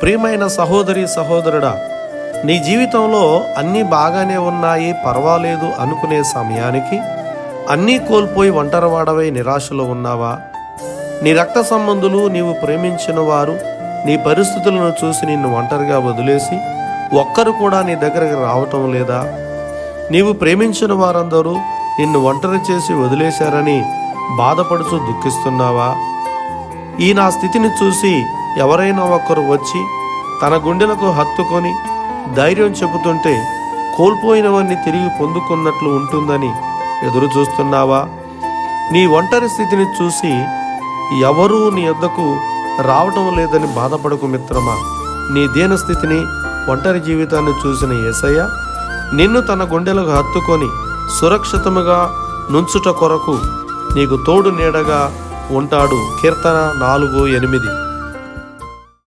ప్రియమైన సహోదరి సహోదరుడా నీ జీవితంలో అన్నీ బాగానే ఉన్నాయి పర్వాలేదు అనుకునే సమయానికి అన్నీ కోల్పోయి ఒంటరివాడవై నిరాశలో ఉన్నావా? నీ రక్త సంబంధులు నీవు ప్రేమించిన వారు నీ పరిస్థితులను చూసి నిన్ను ఒంటరిగా వదిలేసి ఒక్కరు కూడా నీ దగ్గరకు రావటం లేదా? నీవు ప్రేమించిన వారందరూ నిన్ను ఒంటరి చేసి వదిలేశారని బాధపడుచు దుఃఖిస్తున్నావా? ఈ నా స్థితిని చూసి ఎవరైనా ఒక్కరు వచ్చి తన గుండెలకు హత్తుకొని ధైర్యం చెబుతుంటే కోల్పోయినవన్నీ తిరిగి పొందుకున్నట్లు ఉంటుందని ఎదురు చూస్తున్నావా? నీ ఒంటరి స్థితిని చూసి ఎవరూ నీ వద్దకు రావటం లేదని బాధపడకు మిత్రమా? నీ దీన స్థితిని ఒంటరి జీవితాన్ని చూసిన యేసయ్య నిన్ను తన గుండెలకు హత్తుకొని సురక్షితముగా నుంచుట కొరకు నీకు తోడు నీడగా ఉంటాడు కీర్తన నాలుగు ఎనిమిది.